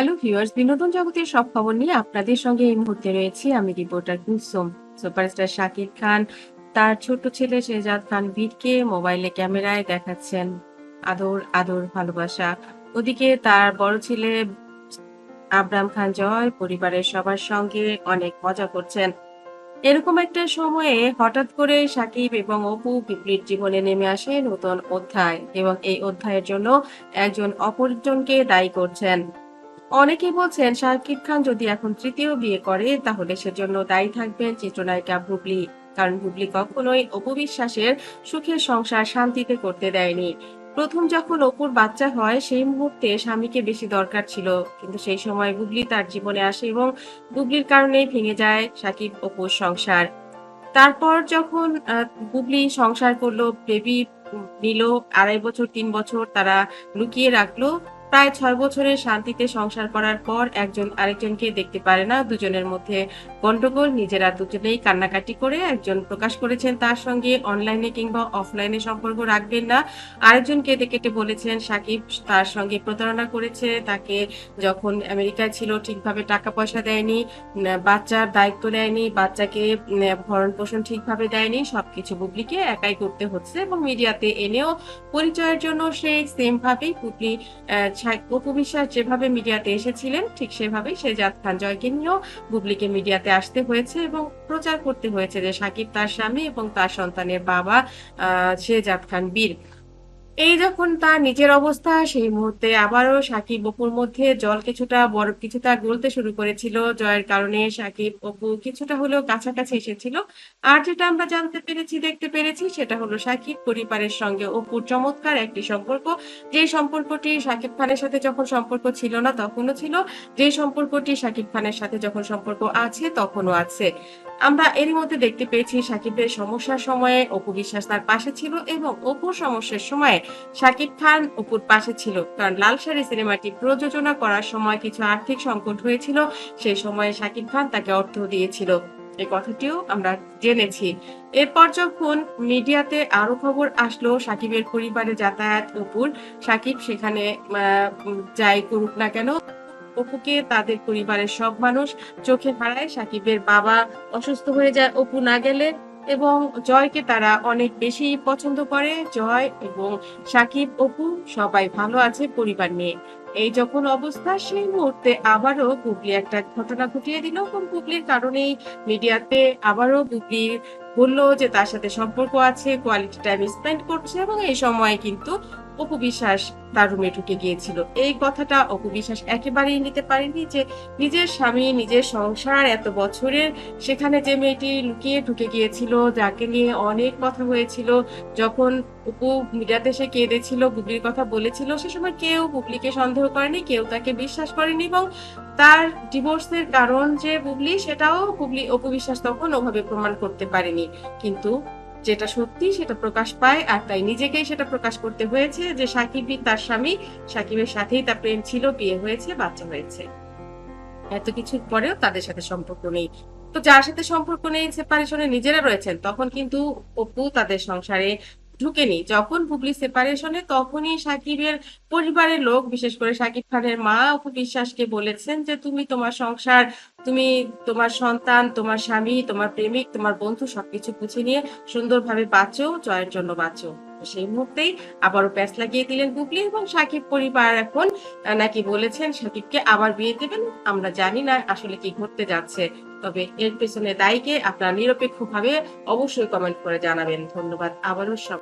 Hello viewers বিনোদন জগতের সব খবর নিয়ে আপনাদের সঙ্গে এই মুহূর্তে রয়েছি আমি রিপোর্টার কুলসুম। সুপারস্টার শাকিব খান, তার ছোট ছেলে শেহজাদ খান বীরকে মোবাইলে ক্যামেরায় দেখাচ্ছেন। আদর আদর, ভালোবাসা। ওদিকে তার বড় ছেলে আবরাম খান জয় পরিবারের সবার সঙ্গে অনেক মজা করছেন। এরকম একটা সময়ে হঠাৎ করে সাকিব এবং অপু পিপলির জীবনে নেমে আসে নতুন অধ্যায় এবং এই অধ্যায়ের জন্য একজন অপরজনকে দায়ী করছেন। অনেকেই বলছেন, শাকিব খান যদি এখন তৃতীয় বিয়ে করে, তাহলে সেজন্য দায়ী থাকবেন চিত্রনায়িকা বুবলি। কারণ বুবলি কখনোই অপবিশ্বাসের সুখের সংসার শান্তিতে করতে দেয়নি। প্রথম যখন অপুর বাচ্চা হয়, সেই মুহূর্তে স্বামীকে বেশি দরকার ছিল। কিন্তু সেই সময় বুবলি তার জীবনে আসে এবং বুবলির কারণেই ভেঙে যায় সাকিব অপুর সংসার। তারপর যখন বুবলি সংসার করল বেবি নিল, আড়াই বছর, তিন বছর তারা লুকিয়ে রাখল প্রায় ছয় বছরের শান্তিতে সংসার করার পর একজন আরেকজনকে দেখতে পারে না। দুজনের মধ্যে গন্ডগোল, নিজেরা দুজনেই কান্নাকাটি করে একজন প্রকাশ করেছেন তার সঙ্গে অনলাইনে কিংবা অফলাইনে সম্পর্ক রাখবেন না। আরেকজন কেটে কেটে বলেছেন সাকিব তার সঙ্গে প্রতারণা করেছে। তাকে যখন আমেরিকায় ছিল ঠিকভাবে টাকা পয়সা দেয়নি বাচ্চার দায়িত্ব নেয়নি, বাচ্চাকে ভরণ পোষণ ঠিকভাবে দেয়নি, সবকিছু বুবলিকে একাই করতে হচ্ছে এবং মিডিয়াতে এনেও পরিচয়ের জন্য সেই সেম ভাবেই বুবলি অপু বিশ্বাস যেভাবে মিডিয়াতে এসেছিলেন, ঠিক সেভাবেই শেজাদ খান জয়কে নিয়েও বুবলিকে মিডিয়াতে আসতে হয়েছে এবং প্রচার করতে হয়েছে যে সাকিব তার স্বামী এবং তার সন্তানের বাবা, আহ শেজাদ খান বীর। এই যখন তার নিজের অবস্থা, সেই মুহূর্তে আবারও সাকিব অপুর মধ্যে জল কিছুটা বরফ কিছুটা গলতে শুরু করেছিল। জয়ের কারণে সাকিব অপু কিছুটা হলেও কাছাকাছি এসেছিল। আর যেটা আমরা জানতে পেরেছি, দেখতে পেরেছি, সেটা হলো সাকিব পরিবারের সঙ্গে অপুর চমৎকার একটি সম্পর্ক। যে সম্পর্কটি সাকিব খানের সাথে যখন সম্পর্ক ছিল না, তখনও ছিল। যে সম্পর্কটি সাকিব খানের সাথে যখন সম্পর্ক আছে, তখনও আছে। আমরা এরই মধ্যে দেখতে পেয়েছি সাকিবের সমস্যার সময়ে অপু বিশ্বাস তার পাশে ছিল এবং অপুর সমস্যার সময়ে শাকিব খান অপুর পাশে ছিল। কারণ লাল শাড়ি সিনেমাটি প্রযোজনা করার সময় কিছু আর্থিক সংকট হয়েছিল, সেই সময়ে শাকিব খান তাকে অর্থ দিয়েছিল। এই কথাটিও আমরা জেনেছি। এরপর যখন মিডিয়াতে আরও খবর আসলো সাকিবের পরিবারে যাতায়াত অপুর সাকিব সেখানে যাই করুক না কেন, অপুকে তাদের পরিবারের সব মানুষ চোখে হারায়। সাকিবের বাবা অসুস্থ হয়ে যায়, অপু না গেলে এবং জয়কে তারা অনেক বেশি পছন্দ করে। জয় এবং সাকিব অপু সবাই ভালো আছে পরিবার নিয়ে। এই যখন অবস্থা, সেই মুহূর্তে আবারও গুগলি একটা ঘটনা ঘটিয়ে দিল। এবং গুগলির কারণেই মিডিয়াতে আবারও গুগলি বলল যে তার সাথে সম্পর্ক আছে কোয়ালিটি টাইম স্পেন্ড করছে এবং এই সময় কিন্তু অপু বিশ্বাস তার রুমে ঢুকে গিয়েছিল। এই কথাটা অপু বিশ্বাস একেবারেই নিতে পারেনি যে নিজের স্বামী, নিজের সংসার, এত বছরের সেখানে যে মেয়েটি লুকিয়ে ঢুকে গিয়েছিল, যাকে নিয়ে অনেক কথা হয়েছিল, যখন অপু মিডিয়াতে সে কেঁদেছিল, বুবলির কথা বলেছিল, সে সময় কেউ বুবলিকে সন্দেহ করেনি, কেউ তাকে বিশ্বাস করেনি এবং তার ডিভোর্সের কারণ যে বুবলি, সেটাও বুবলি অপু বিশ্বাস তখন ওভাবে প্রমাণ করতে পারেনি। কিন্তু যেটা সত্যি সেটা প্রকাশ পায় আর তাই নিজেকেই সেটা প্রকাশ করতে হয়েছে যে সাকিবই তার স্বামী, সাকিবের সাথেই তার প্রেম ছিল, বিয়ে হয়েছে, বাচ্চা হয়েছে। এত কিছুর পরেও তাদের সাথে সম্পর্ক নেই। তো যার সাথে সম্পর্ক নেই সেপারেশনে নিজেরা রয়েছেন, তখন কিন্তু অপু তাদের সংসারে ঢুকেনি। যখন বুবলি সেপারেশনে তখনই সাকিবের পরিবারের লোক, বিশেষ করে সাকিব খানের মা অপু বিশ্বাসকে বলেছেন যে, তুমি তোমার সংসার, তুমি তোমার সন্তান, তোমার স্বামী, তোমার প্রেমিক, তোমার বন্ধু সবকিছু বুঝে নিয়ে সুন্দরভাবে বাঁচো, জয়ের জন্য বাঁচো। সেই মুহূর্তেই আবারও প্যাচ লাগিয়ে দিলেন বুবলি এবং সাকিব পরিবার এখন নাকি বলেছেন, সাকিবকে আবার বিয়ে দেবেন, আমরা জানি না আসলে কি ঘটতে যাচ্ছে। তবে এর পেছনে দায়ীকে আপনারা নিরপেক্ষভাবে অবশ্যই কমেন্ট করে জানাবেন। ধন্যবাদ আবারও সব